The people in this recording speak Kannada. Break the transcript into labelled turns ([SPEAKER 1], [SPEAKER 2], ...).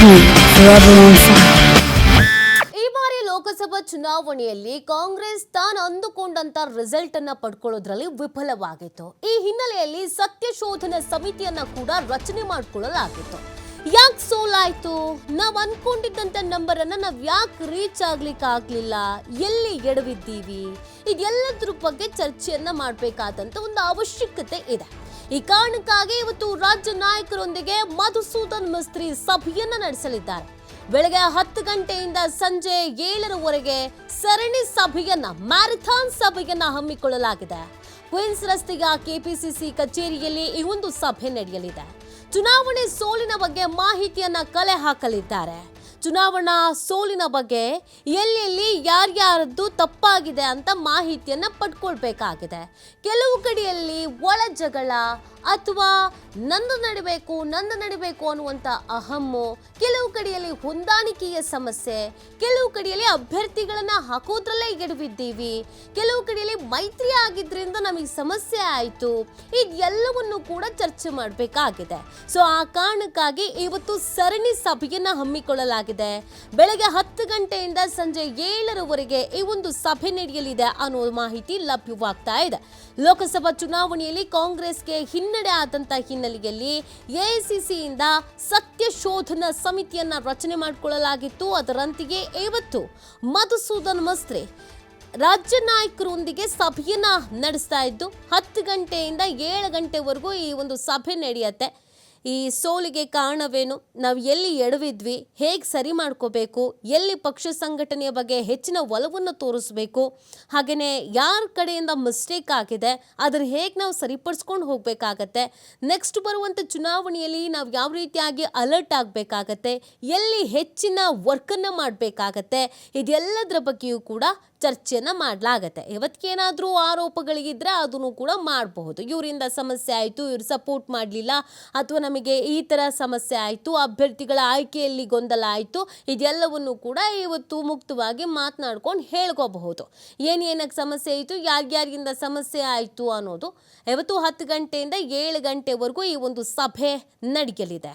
[SPEAKER 1] ಈ ಬಾರಿ ಲೋಕಸಭಾ ಚುನಾವಣೆಯಲ್ಲಿ ಕಾಂಗ್ರೆಸ್ ತಾನು ಅಂದುಕೊಂಡಂತ ರಿಸಲ್ಟ್ ಅನ್ನ ಪಡ್ಕೊಳ್ಳೋದ್ರಲ್ಲಿ ವಿಫಲವಾಗಿತ್ತು. ಈ ಹಿನ್ನೆಲೆಯಲ್ಲಿ ಸತ್ಯಶೋಧನೆ ಸಮಿತಿಯನ್ನ ಕೂಡ ರಚನೆ ಮಾಡಿಕೊಳ್ಳಲಾಗಿತ್ತು. ಯಾಕೆ ಸೋಲಾಯ್ತು ನಾವ್ ಅನ್ಕೊಂಡಿದ್ದಂತ ನಂಬರ್ ಅನ್ನ ನಾವ್ ಯಾಕೆ ರೀಚ್ ಆಗ್ಲಿಕ್ಕೆ ಆಗ್ಲಿಲ್ಲ? ಎಲ್ಲಿ ಎಡವಿದ್ದೀವಿ? ಇದೆಲ್ಲದ್ರ ಬಗ್ಗೆ ಚರ್ಚೆಯನ್ನ ಮಾಡಬೇಕಾದಂತ ಒಂದು ಅವಶ್ಯಕತೆ ಇದೆ. ಈ ಕಾರಣಕ್ಕಾಗಿ ಇವತ್ತು ರಾಜ್ಯ ನಾಯಕರೊಂದಿಗೆ ಮಧುಸೂದನ್ ಮಿಸ್ತ್ರಿ ಸಭೆಯನ್ನ ನಡೆಸಲಿದ್ದಾರೆ. ಬೆಳಗ್ಗೆ ಹತ್ತು ಗಂಟೆಯಿಂದ ಸಂಜೆ ಏಳರವರೆಗೆ ಸರಣಿ ಸಭೆಯನ್ನ, ಮ್ಯಾರಥಾನ್ ಸಭೆಯನ್ನ ಹಮ್ಮಿಕೊಳ್ಳಲಾಗಿದೆ. ಕ್ವೀನ್ಸ್ ರಸ್ತೆಯ ಕೆಪಿಸಿಸಿ ಕಚೇರಿಯಲ್ಲಿ ಈ ಒಂದು ಸಭೆ ನಡೆಯಲಿದೆ. ಚುನಾವಣೆ ಸೋಲಿನ ಬಗ್ಗೆ ಮಾಹಿತಿಯನ್ನ ಕಲೆ ಹಾಕಲಿದ್ದಾರೆ. ಚುನಾವಣಾ ಸೋಲಿನ ಬಗ್ಗೆ ಎಲ್ಲೆಲ್ಲಿ ಯಾರ್ಯಾರದ್ದು ತಪ್ಪಾಗಿದೆ ಅಂತ ಮಾಹಿತಿಯನ್ನು ಪಡ್ಕೊಳ್ಬೇಕಾಗಿದೆ. ಕೆಲವು ಕಡೆಯಲ್ಲಿ ಒಳ ಜಗಳ ಅಥವಾ ನಂದು ನಡಿಬೇಕು ನಂದು ನಡಿಬೇಕು ಅನ್ನುವಂಥ ಅಹಮ್ಮು, ಕೆಲವು ಕಡೆಯಲ್ಲಿ ಹೊಂದಾಣಿಕೆಯ ಸಮಸ್ಯೆ, ಕೆಲವು ಕಡೆಯಲ್ಲಿ ಅಭ್ಯರ್ಥಿಗಳನ್ನು ಹಾಕೋದ್ರಲ್ಲೇ ಎಡವಿದ್ದೀವಿ ಕೆಲವು ಕಡೆಯಲ್ಲಿ ಮೈತ್ರಿ ಆಗಿದ್ರಿಂದ ನಮಗೆ ಸಮಸ್ಯೆ ಆಯಿತು. ಇದೆಲ್ಲವನ್ನು ಕೂಡ ಚರ್ಚೆ ಮಾಡಬೇಕಾಗಿದೆ. ಸೊ ಆ ಕಾರಣಕ್ಕಾಗಿ ಇವತ್ತು ಸರಣಿ ಸಭೆಯನ್ನ ಹಮ್ಮಿಕೊಳ್ಳಲಾಗಿದೆ. ಬೆಳಗ್ಗೆ ಹತ್ತು ಗಂಟೆಯಿಂದ ಸಂಜೆ ಏಳರವರೆಗೆ ಈ ಒಂದು ಸಭೆ ನಡೆಯಲಿದೆ ಅನ್ನೋ ಮಾಹಿತಿ ಲಭ್ಯವಾಗ್ತಾ ಇದೆ. ಲೋಕಸಭಾ ಚುನಾವಣೆಯಲ್ಲಿ ಕಾಂಗ್ರೆಸ್ಗೆ ಹಿನ್ನಡೆ ಆದಂತಹ ಹಿನ್ನೆಲೆಯಲ್ಲಿ ಎಐಸಿಸಿಯಿಂದ ಸತ್ಯ ಶೋಧನಾ ಸಮಿತಿಯನ್ನ ರಚನೆ ಮಾಡಿಕೊಳ್ಳಲಾಗಿತ್ತು. ಅದರಂತೆಯೇ ಇವತ್ತು ಮಧುಸೂದನ್ ಮಸ್ತ್ರಿ ರಾಜ್ಯ ನಾಯಕರೊಂದಿಗೆ ಸಭೆಯನ್ನ ನಡೆಸ್ತಾ ಇದ್ದು, ಹತ್ತು ಗಂಟೆಯಿಂದ ಏಳು ಗಂಟೆವರೆಗೂ ಈ ಒಂದು ಸಭೆ ನಡೆಯುತ್ತೆ. ಈ ಸೋಲಿಗೆ ಕಾರಣವೇನು? ನಾವು ಎಲ್ಲಿ ಎಡವಿದ್ವಿ? ಹೇಗೆ ಸರಿ ಮಾಡ್ಕೋಬೇಕು? ಎಲ್ಲಿ ಪಕ್ಷ ಸಂಘಟನೆಯ ಬಗ್ಗೆ ಹೆಚ್ಚಿನ ಒಲವನ್ನು ತೋರಿಸ್ಬೇಕು? ಹಾಗೆಯೇ ಯಾರ ಕಡೆಯಿಂದ ಮಿಸ್ಟೇಕ್ ಆಗಿದೆ? ಅದನ್ನು ಹೇಗೆ ನಾವು ಸರಿಪಡಿಸ್ಕೊಂಡು ಹೋಗಬೇಕಾಗತ್ತೆ? ನೆಕ್ಸ್ಟ್ ಬರುವಂಥ ಚುನಾವಣೆಯಲ್ಲಿ ನಾವು ಯಾವ ರೀತಿಯಾಗಿ ಅಲರ್ಟ್ ಆಗಬೇಕಾಗತ್ತೆ? ಎಲ್ಲಿ ಹೆಚ್ಚಿನ ವರ್ಕನ್ನು ಮಾಡಬೇಕಾಗತ್ತೆ? ಇದೆಲ್ಲದರ ಬಗ್ಗೆಯೂ ಕೂಡ ಚರ್ಚೆಯನ್ನು ಮಾಡಲಾಗತ್ತೆ. ಇವತ್ತಿಗೇನಾದರೂ ಆರೋಪಗಳಿಗಿದ್ರೆ ಅದನ್ನು ಕೂಡ ಮಾಡಬಹುದು. ಇವರಿಂದ ಸಮಸ್ಯೆ ಆಯಿತು, ಇವರು ಸಪೋರ್ಟ್ ಮಾಡಲಿಲ್ಲ, ಅಥವಾ ನಮಗೆ ಈ ಥರ ಸಮಸ್ಯೆ ಆಯಿತು, ಅಭ್ಯರ್ಥಿಗಳ ಆಯ್ಕೆಯಲ್ಲಿ ಗೊಂದಲ ಆಯಿತು ಇದೆಲ್ಲವನ್ನು ಕೂಡ ಇವತ್ತು ಮುಕ್ತವಾಗಿ ಮಾತನಾಡ್ಕೊಂಡು ಹೇಳ್ಕೋಬಹುದು. ಏನೇನಕ್ಕೆ ಸಮಸ್ಯೆ ಆಯಿತು ಯಾರ್ಯಾರಿಂದ ಸಮಸ್ಯೆ ಆಯಿತು ಅನ್ನೋದು ಇವತ್ತು ಹತ್ತು ಗಂಟೆಯಿಂದ ಏಳು ಗಂಟೆವರೆಗೂ ಈ ಒಂದು ಸಭೆ ನಡೆಯಲಿದೆ.